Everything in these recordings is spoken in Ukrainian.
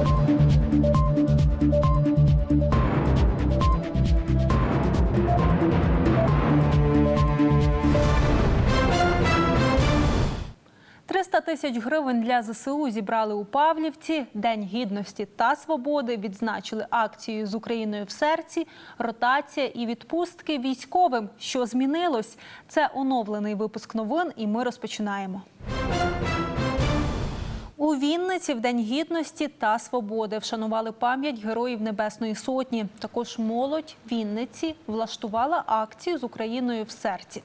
– 300 тисяч гривень для ЗСУ зібрали у Павлівці. День гідності та свободи відзначили акцією з Україною в серці, ротація і відпустки військовим. Що змінилось? Це оновлений випуск новин, і ми розпочинаємо. У Вінниці в День гідності та свободи вшанували пам'ять героїв Небесної Сотні. Також молодь Вінниці влаштувала акцію з Україною в серці.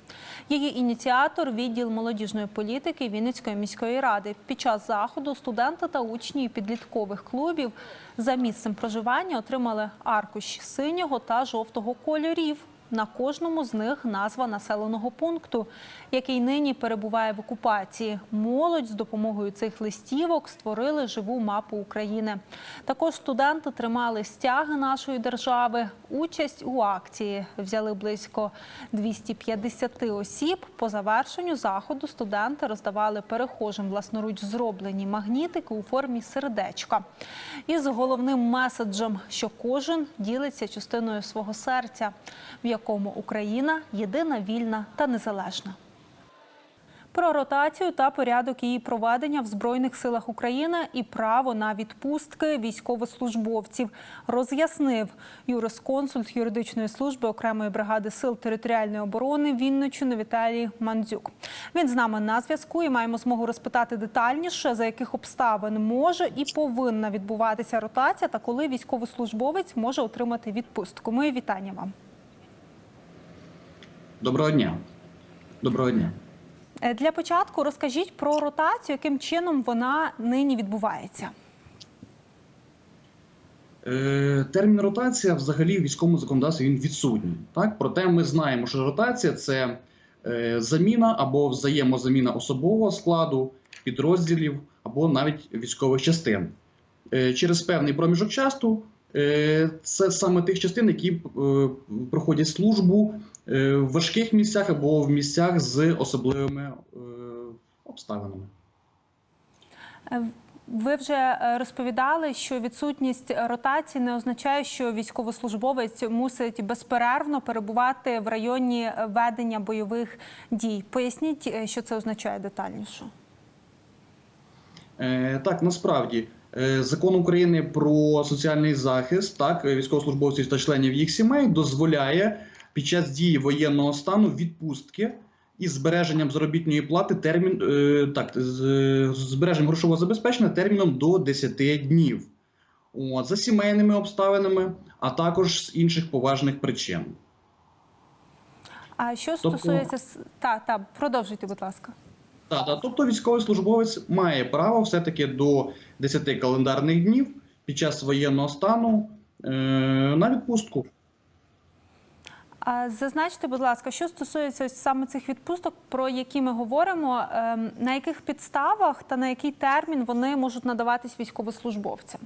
Її ініціатор відділ молодіжної політики Вінницької міської ради. Під час заходу студенти та учні підліткових клубів за місцем проживання отримали аркуші синього та жовтого кольорів. На кожному з них назва населеного пункту, який нині перебуває в окупації. Молодь з допомогою цих листівок створили живу мапу України. Також студенти тримали стяги нашої держави. Участь у акції взяли близько 250 осіб. По завершенню заходу студенти роздавали перехожим власноруч зроблені магнітики у формі сердечка. Із головним меседжем, що кожен ділиться частиною свого серця, в якому Україна єдина, вільна та незалежна. Про ротацію та порядок її проведення в Збройних силах України і право на відпустки військовослужбовців роз'яснив юрисконсульт юридичної служби окремої бригади сил територіальної оборони Вінниччини Віталій Мандзюк. Він з нами на зв'язку і маємо змогу розпитати детальніше, за яких обставин може і повинна відбуватися ротація, та коли військовослужбовець може отримати відпустку. Мої вітання вам. Доброго дня. Доброго дня. Е, Для початку розкажіть про ротацію, яким чином вона нині відбувається. Е, термін ротація взагалі в військовому законодавстві він відсутній. Так? Проте ми знаємо, що ротація це е, заміна або взаємозаміна особового складу, підрозділів або навіть військових частин. Через певний проміжок часу це саме тих частин, які проходять службу в важких місцях або в місцях з особливими е, обставинами. Е, Ви вже е, розповідали, що відсутність ротації не означає, що військовослужбовець мусить безперервно перебувати в районі ведення бойових дій. Поясніть, е, що це означає детальніше. Е, Так, насправді е, закон України про соціальний захист, так е, військовослужбовців та членів їх сімей дозволяє під час дії воєнного стану відпустки із збереженням заробітної плати термін е, так з збереженням грошового забезпечення терміном до 10 днів. От, за сімейними обставинами, а також з інших поважних причин. А що Тобто- стосується та, та продовжуйте, будь ласка. Так, так, тобто військовослужбовець має право все-таки до 10 календарних днів під час воєнного стану е, на відпустку. Зазначте, будь ласка, що стосується ось саме цих відпусток, про які ми говоримо, ем, на яких підставах та на який термін вони можуть надаватись військовослужбовцям?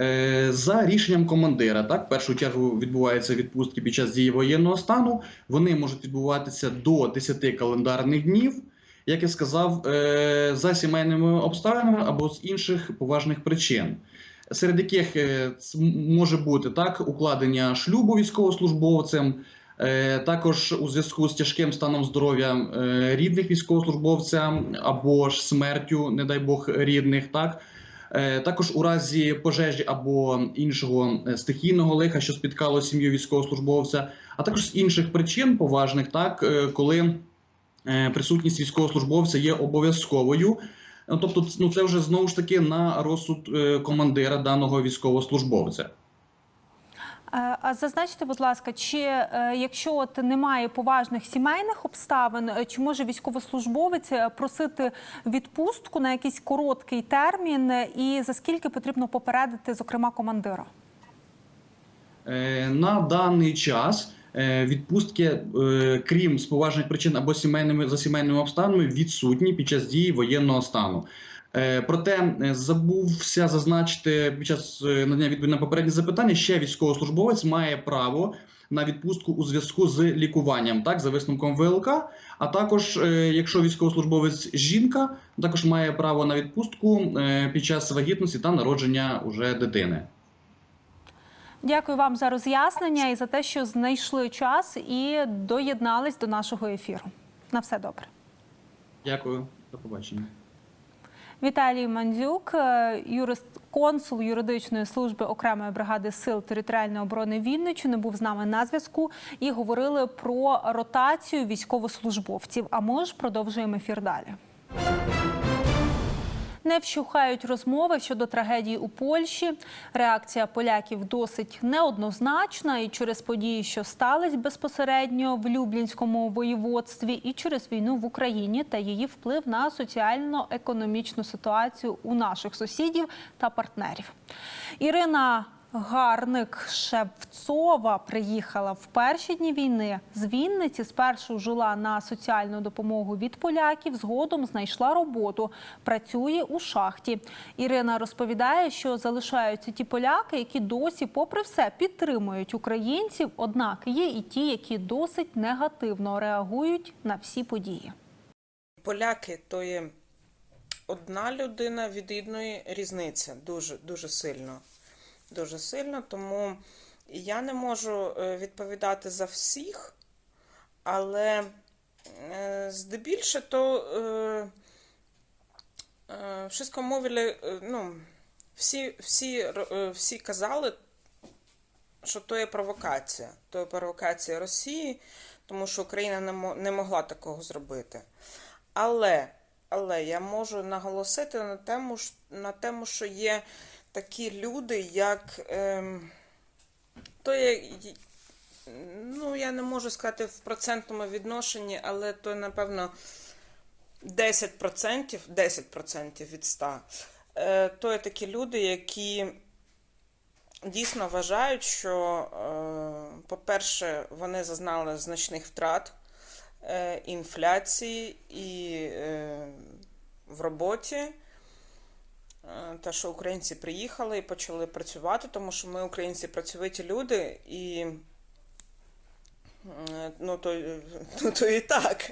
Е, За рішенням командира, так, в першу чергу відбуваються відпустки під час дії воєнного стану. Вони можуть відбуватися до 10 календарних днів, як я сказав, е, за сімейними обставинами або з інших поважних причин. Серед яких е, може бути так укладення шлюбу військовослужбовцем, е, також у зв'язку з тяжким станом здоров'я е, рідних військовослужбовця або ж смертю, не дай Бог, рідних, так. Також у разі пожежі або іншого стихійного лиха, що спіткало сім'ю військовослужбовця, а також з інших причин поважних, так коли присутність військовослужбовця є обов'язковою. Ну, Тобто, ну це вже знову ж таки на розсуд е, командира даного військовослужбовця. Е, А зазначте, будь ласка, чи е, якщо от немає поважних сімейних обставин, чи може військовослужбовець просити відпустку на якийсь короткий термін, і за скільки потрібно попередити, зокрема, командира? На даний час відпустки, е, крім з поважних причин або сімейними за сімейними обставинами, відсутні під час дії воєнного стану. Е, Проте е, забувся зазначити під час е, надання відповіді на попередні запитання, ще військовослужбовець має право на відпустку у зв'язку з лікуванням, так за висновком ВЛК. А також, е, якщо військовослужбовець жінка, також має право на відпустку е, під час вагітності та народження уже дитини. Дякую вам за роз'яснення і за те, що знайшли час і доєднались до нашого ефіру. На все добре. Дякую, до побачення. Віталій Мандзюк, е, юрист, консул юридичної служби окремої бригади сил територіальної оборони Вінниччини, був з нами на зв'язку і говорили про ротацію військовослужбовців. А ми ж продовжуємо ефір далі. Не вщухають розмови щодо трагедії у Польщі. Реакція поляків досить неоднозначна і через події, що стались безпосередньо в Люблінському воєводстві, і через війну в Україні та її вплив на соціально-економічну ситуацію у наших сусідів та партнерів. Ірина Гарник Шевцова приїхала в перші дні війни з Вінниці. Спершу жила на соціальну допомогу від поляків. Згодом знайшла роботу. Працює у шахті. Ірина розповідає, що залишаються ті поляки, які досі, попри все, підтримують українців. Однак є і ті, які досить негативно реагують на всі події. Поляки то є одна людина від єдної різниця дуже, дуже сильно. Дуже сильно, тому я не можу е, відповідати за всіх, але е, здебільше то е, wszystko е, ну, всі, всі, е, всі казали, що то є провокація. То є провокація Росії, тому що Україна не, могла такого зробити. Але, але я можу наголосити на тему, на тему, що є такі люди, як. Ем, то є, ну, я не можу сказати в процентному відношенні, але то, напевно, 10%, 10% від 100. Е, то є такі люди, які дійсно вважають, що, е, по-перше, вони зазнали значних втрат е, інфляції і е, в роботі. Е, Те, що українці приїхали і почали працювати, тому що ми, українці, працьовиті люди, і е, ну, то, ну, то і так.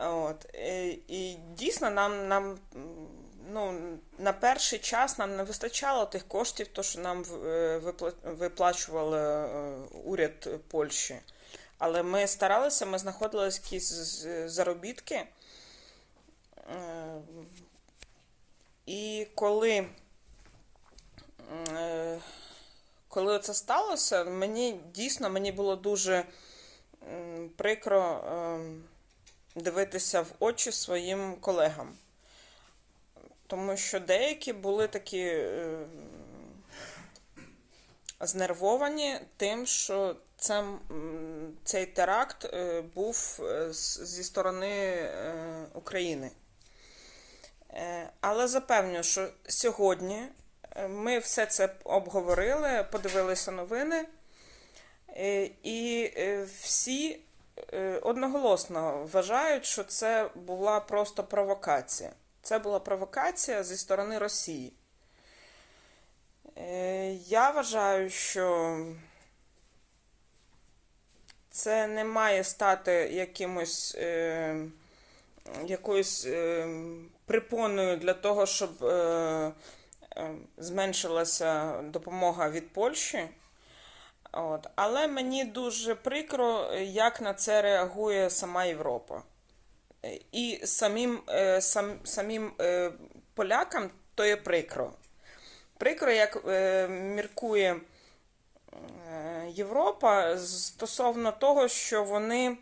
От. І, і дійсно нам, нам ну, на перший час нам не вистачало тих коштів, то, що нам е, виплачували уряд Польщі. Але ми старалися, ми знаходили якісь заробітки. І коли, е, коли це сталося, мені дійсно мені було дуже прикро ем, дивитися в очі своїм колегам. Тому що деякі були такі е, знервовані тим, що це, цей теракт е, був е, зі сторони України. Е, Але запевню, що сьогодні е, ми все це обговорили, подивилися новини, е, і всі одноголосно вважають, що це була просто провокація. Це була провокація зі сторони Росії. Я вважаю, що це не має стати якимось якоюсь е, припоною для того, щоб е, е, зменшилася допомога від Польщі. От. Але мені дуже прикро, як на це реагує сама Європа. І самим, е, сам, самим е, полякам то є прикро. Прикро, як е, міркує е, Європа стосовно того, що вони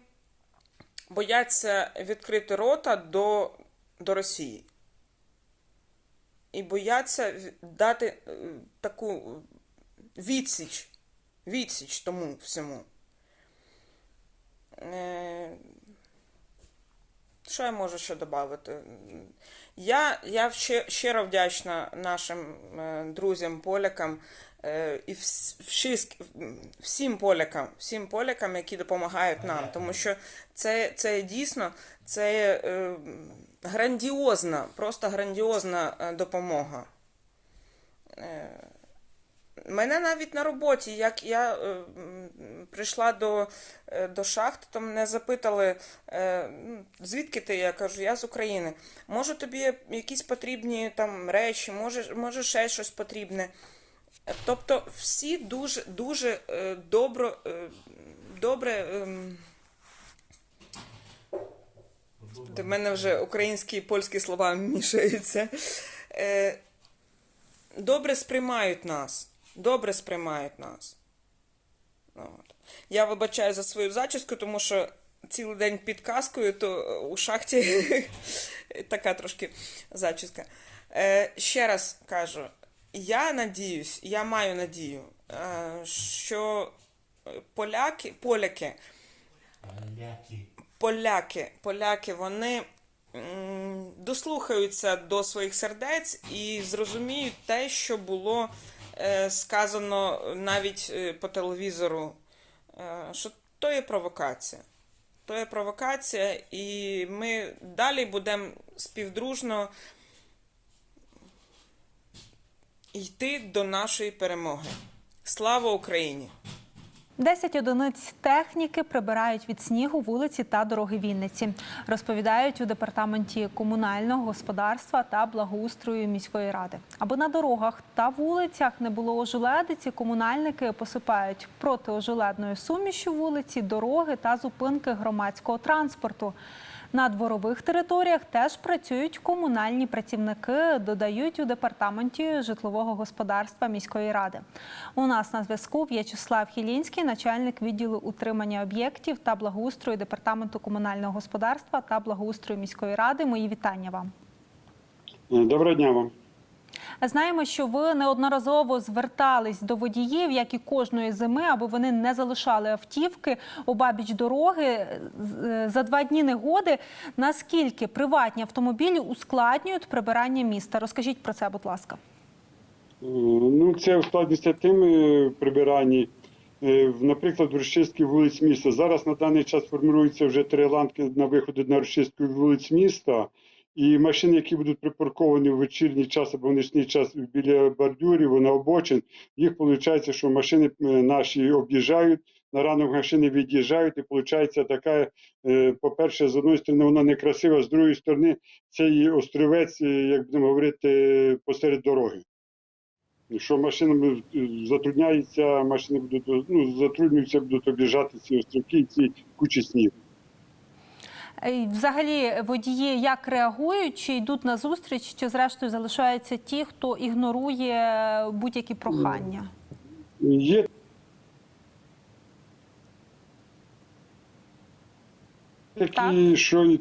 бояться відкрити рота до, до Росії. І бояться дати е, таку відсіч, відсіч тому всьому. Е, Що я можу ще додати? Я, я ще- щиро вдячна нашим е, друзям, полякам е, і всі- всім полякам, всім полякам, які допомагають нам. Тому що це, це дійсно це е, грандіозна, просто грандіозна е, допомога. Е, Мене навіть на роботі, як я е, прийшла до, е, до шахти, то мене запитали, е, ну, звідки ти? Я кажу, я з України. Може тобі якісь потрібні там речі, може, може ще щось потрібне. Тобто всі дуже, дуже е, добро, е, добре. ем, До мене вже українські і польські слова мішаються. Е, добре сприймають нас. Добре сприймають нас. От. Я вибачаю за свою зачіску, тому що цілий день під каскою, то у шахті така трошки зачіска. Ще раз кажу, я надіюсь, я маю надію, е, що поляки, поляки Поляки. поляки, поляки, вони дослухаються до своїх сердець і зрозуміють те, що було е, сказано навіть е, по телевізору, е, що то є провокація. То є провокація, і ми далі будемо співдружно йти до нашої перемоги. Слава Україні! 10 одиниць техніки прибирають від снігу вулиці та дороги Вінниці. Розповідають у департаменті комунального господарства та благоустрою міської ради. Аби на дорогах та вулицях не було ожеледиці, комунальники посипають протиожеледною сумішю вулиці, дороги та зупинки громадського транспорту. На дворових територіях теж працюють комунальні працівники, додають у департаменті житлового господарства міської ради. У нас на зв'язку В'ячеслав Хілінський, начальник відділу утримання об'єктів та благоустрою департаменту комунального господарства та благоустрою міської ради. Мої вітання вам. Доброго дня вам. Знаємо, що ви неодноразово звертались до водіїв, як і кожної зими, аби вони не залишали автівки обабіч дороги З- за два дні негоди. Наскільки приватні автомобілі ускладнюють прибирання міста? Розкажіть про це, будь ласка. Е, Ну, це ускладниться тим е, прибиранні, е, наприклад, в розчистці вулиць міста. Зараз на даний час формуються вже три ланки на виходи на розчистку вулиць міста. І машини, які будуть припарковані в вечірній час або в нічний час біля бордюрів, на обочин, їх виходить, що машини е, наші об'їжджають, на ранок машини від'їжджають, і виходить така, е, по-перше, з одної сторони, вона некрасива, з другої сторони, це і острівець, е, як будемо говорити, посеред дороги. Що машинами затрудняється, машини будуть ну, затруднюються, будуть об'їжджати ці острівки ці кучі снігу. Е, Взагалі, водії як реагують, чи йдуть на зустріч, чи зрештою залишаються ті, хто ігнорує будь-які прохання? Є такі, Так. що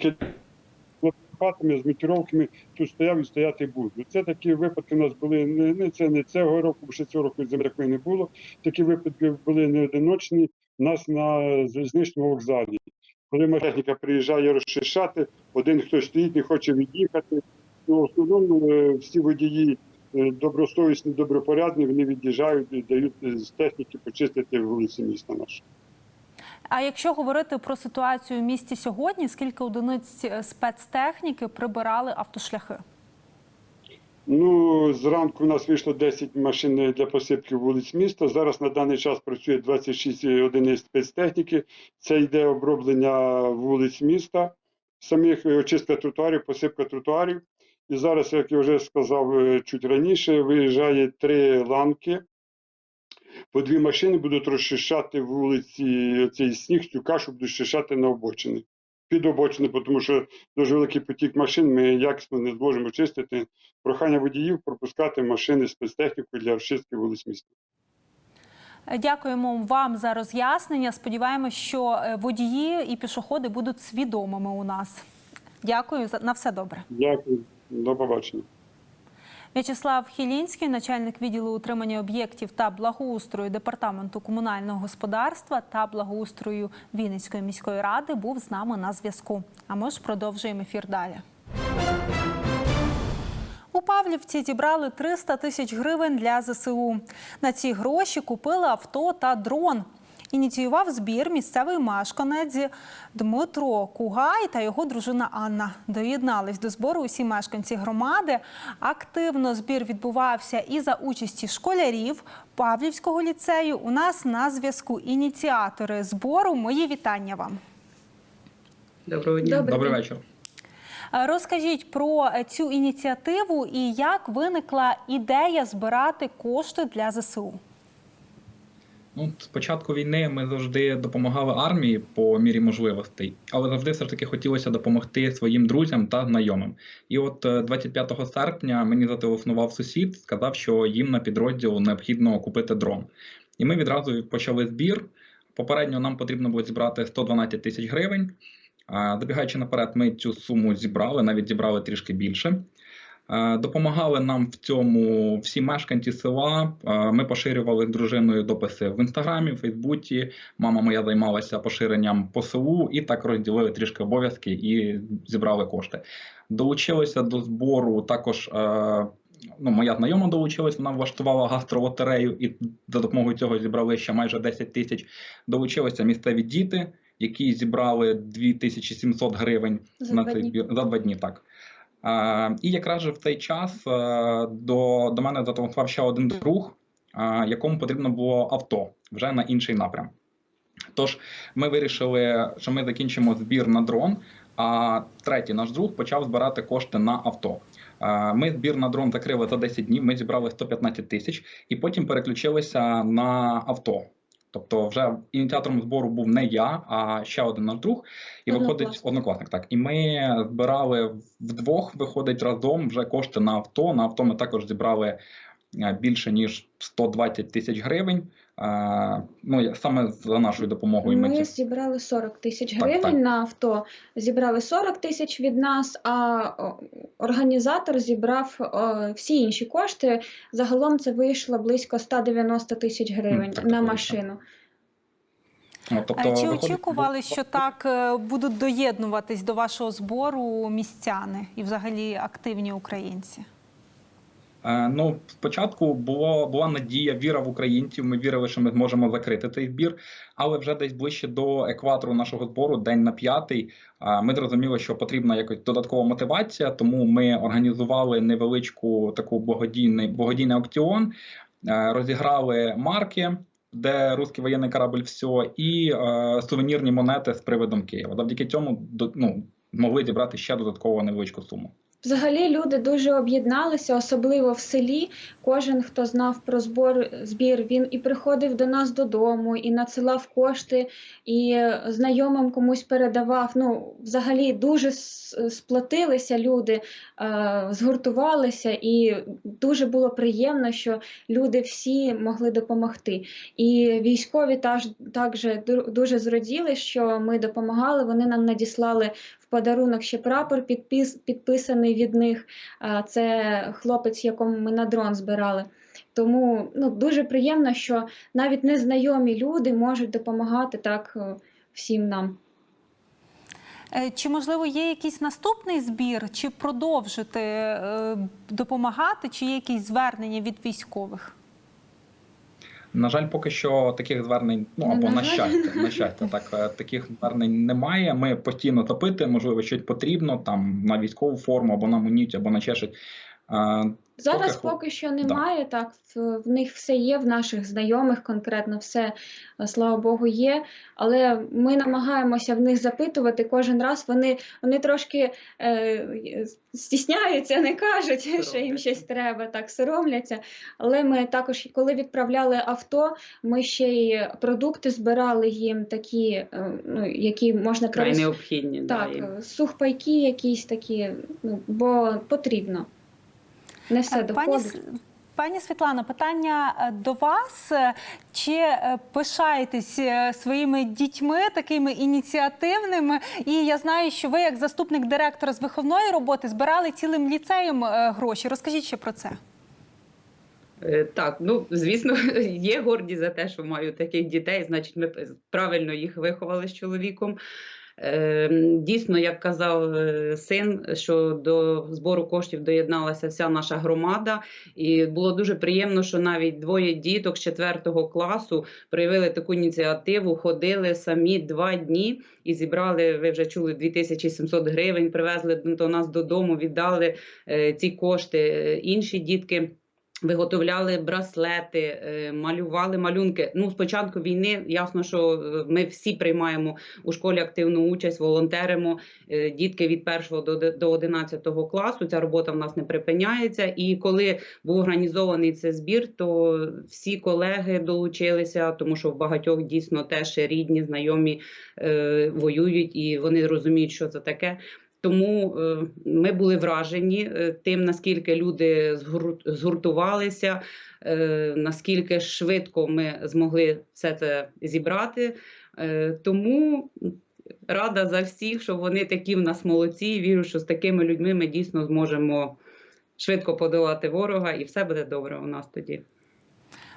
хатами з монтіровками тут стояв і стояти будуть. Це такі випадки у нас були не, не це не цього року, бо ще цього року зими такої не було. Такі випадки були не одиночні у нас на залізничному вокзалі. Коли техніка приїжджає розчищати, один хтось стоїть, не хоче від'їхати. Ну, в основному е, всі водії е, добросовісні, добропорядні, вони від'їжджають і дають е, з техніки почистити вулиці міста нашого. А якщо говорити про ситуацію в місті сьогодні, скільки одиниць спецтехніки прибирали автошляхи? Ну, зранку у нас вийшло 10 машин для посипки вулиць міста. Зараз на даний час працює 26 одиниць спецтехніки. Це йде оброблення вулиць міста, самих е, очистка тротуарів, посипка тротуарів. І зараз, як я вже сказав е, чуть раніше, виїжджає три ланки. По дві машини будуть розчищати вулиці цей сніг, цю кашу будуть розчищати на обочини. Під обочини, тому що дуже великий потік машин, ми якісно не зможемо чистити. Прохання водіїв пропускати машини спецтехніку для очистки вулиць міста. Дякуємо вам за роз'яснення. Сподіваємось, що е, водії і пішоходи будуть свідомими у нас. Дякую за на все добре. Дякую, до побачення. В'ячеслав Хілінський, начальник відділу утримання об'єктів та благоустрою департаменту комунального господарства та благоустрою Вінницької міської ради, був з нами на зв'язку. А ми ж продовжуємо ефір далі. У Павлівці зібрали 300 тисяч гривень для ЗСУ. На ці гроші купили авто та дрон. Ініціював збір місцевий мешканець Дмитро Кугай та його дружина Анна. Доєднались до збору усі мешканці громади. Активно збір відбувався і за участі школярів Павлівського ліцею. У нас на зв'язку ініціатори збору. Мої вітання вам. Доброго дня. Добрий вечір. Е, Розкажіть про цю ініціативу і як виникла ідея збирати кошти для ЗСУ. Ну, з війни ми завжди допомагали армії по мірі можливостей, але завжди все ж таки хотілося допомогти своїм друзям та знайомим. І от е, 25 серпня мені зателефонував сусід, сказав, що їм на підрозділ необхідно купити дрон. І ми відразу почали збір. Попередньо нам потрібно було зібрати 112 тисяч гривень. Добігаючи наперед, ми цю суму зібрали, навіть зібрали трішки більше. Е, Допомагали нам в цьому всі мешканці села. Е, Ми поширювали з дружиною дописи в інстаграмі, в Фейсбуці. Мама моя займалася поширенням по селу і так розділили трішки обов'язки і зібрали кошти. Долучилися до збору також. е, Ну, моя знайома долучилась, вона влаштувала гастролотерею, і за допомогою цього зібрали ще майже 10 тисяч. Долучилися місцеві діти, які зібрали 2700 гривень За на два цей дні. за два дні. Так. Е, і якраз в цей час е, до, до мене зателефонував ще один друг, е, якому потрібно було авто вже на інший напрям. Тож ми вирішили, що ми закінчимо збір на дрон. А третій наш друг почав збирати кошти на авто. Ми збір на дрон закрили за 10 днів. Ми зібрали 115 тисяч і потім переключилися на авто. Тобто, вже ініціатором збору був не я, а ще один наш друг. І виходить Однокласник. Так, і ми збирали вдвох, виходить разом вже кошти на авто. На авто ми також зібрали е, більше ніж 120 тисяч гривень. Ну я- саме за нашою допомогою. Ми ці- зібрали 40 тисяч гривень так. на авто. Зібрали 40 тисяч від нас, а організатор зібрав о, всі інші кошти. Загалом це вийшло близько 190 тисяч гривень так, на так, машину. От, тобто, Чи виходить, очікували, що так е, будуть доєднуватись до вашого збору містяни і взагалі активні українці? Е, Ну, спочатку було була надія, віра в українців. Ми вірили, що ми зможемо закрити цей збір. Але вже десь ближче до екватору нашого збору, день на п'ятий, е, ми зрозуміли, що потрібна якась додаткова мотивація. Тому ми організували невеличку таку благодійний благодійний аукціон, е, розіграли марки. Де русський воєнний корабль все, і е, сувенірні монети з приводом Києва. Завдяки цьому ну, змогли зібрати ще додаткову невеличку суму. Взагалі люди дуже об'єдналися, особливо в селі. Кожен, хто знав про збор збір, він і приходив до нас додому, і надсилав кошти, і знайомим комусь передавав. Ну, взагалі дуже сплотилися люди, е, згуртувалися, і дуже було приємно, що люди всі могли допомогти. І військові також дуже зраділи, що ми допомагали. Вони нам надіслали в подарунок ще прапор підпис, підписаний від них. Це хлопець, якому ми на дрон збирали. Тому ну, дуже приємно, що навіть незнайомі люди можуть допомагати так е, всім нам. Е, Чи можливо є якийсь наступний збір, чи продовжити е, допомагати, чи є якісь звернення від військових? На жаль, поки що таких звернень, ну Ну, або на на, щастя, на щастя, так е, таких звернень немає. Ми постійно топити, можливо, щось потрібно там на військову форму, або на амуніцію, або на ще щось. Зараз Поки- поки що немає, так в, в них все є, в наших знайомих конкретно все, е, слава Богу, є. Але ми намагаємося в них запитувати кожен раз. Вони, вони трошки е, стісняються, не кажуть, що їм щось треба, так соромляться. Але ми також, коли відправляли авто, ми ще й продукти збирали їм такі, е, ну, які можна Край необхідні. Так, і- е, сухпайки якісь такі, ну, бо потрібно. Не все Е, Пані, доходить. Пані Світлано, питання е, до вас. Е, Чи пишаєтесь своїми дітьми такими ініціативними? І я знаю, що ви, як заступник директора з виховної роботи, збирали цілим ліцеєм гроші. Розкажіть ще про це. Так, ну звісно, є горді за те, що маю таких дітей. Значить, ми правильно їх виховали з чоловіком. Е, Дійсно, як казав е, син, що до збору коштів доєдналася вся наша громада, і було дуже приємно, що навіть двоє діток з 4 класу проявили таку ініціативу, ходили самі два дні і зібрали. Ви вже чули 2700 гривень. Привезли до нас додому, віддали е, ці кошти. Е, Інші дітки. Виготовляли браслети, е, малювали малюнки. Ну, з початку війни ясно, що е, ми всі приймаємо у школі активну участь, волонтеримо. Е, Дітки від 1 до де- 11 класу. Ця робота в нас не припиняється. І коли був організований цей збір, то всі колеги долучилися, тому що в багатьох дійсно теж рідні, знайомі воюють і вони розуміють, що це таке. Тому е, ми були вражені е, тим, наскільки люди згур- згуртувалися, е, наскільки швидко ми змогли все це зібрати. Тому рада за всіх, що вони такі в нас молодці. Вірю, що з такими людьми ми дійсно зможемо швидко подолати ворога, і все буде добре у нас тоді.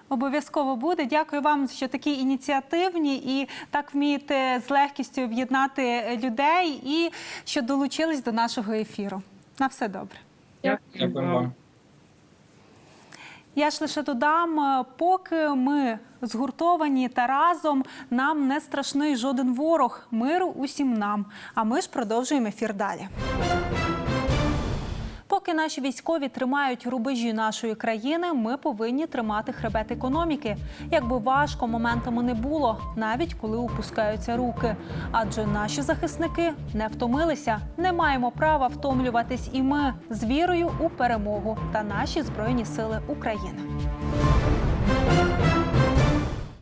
Обов'язково буде. Дякую вам, що такі ініціативні і так вмієте з легкістю об'єднати людей і що долучились до нашого ефіру. На все добре. Дякую вам. Я ж лише додам, поки ми згуртовані та разом, нам не страшний жоден ворог. Миру усім нам. А ми ж продовжуємо ефір далі. Поки наші військові тримають рубежі нашої країни, ми повинні тримати хребет економіки. Якби важко моментами не було, навіть коли опускаються руки. Адже наші захисники не втомилися. Не маємо права втомлюватись і ми з вірою у перемогу та наші збройні сили України.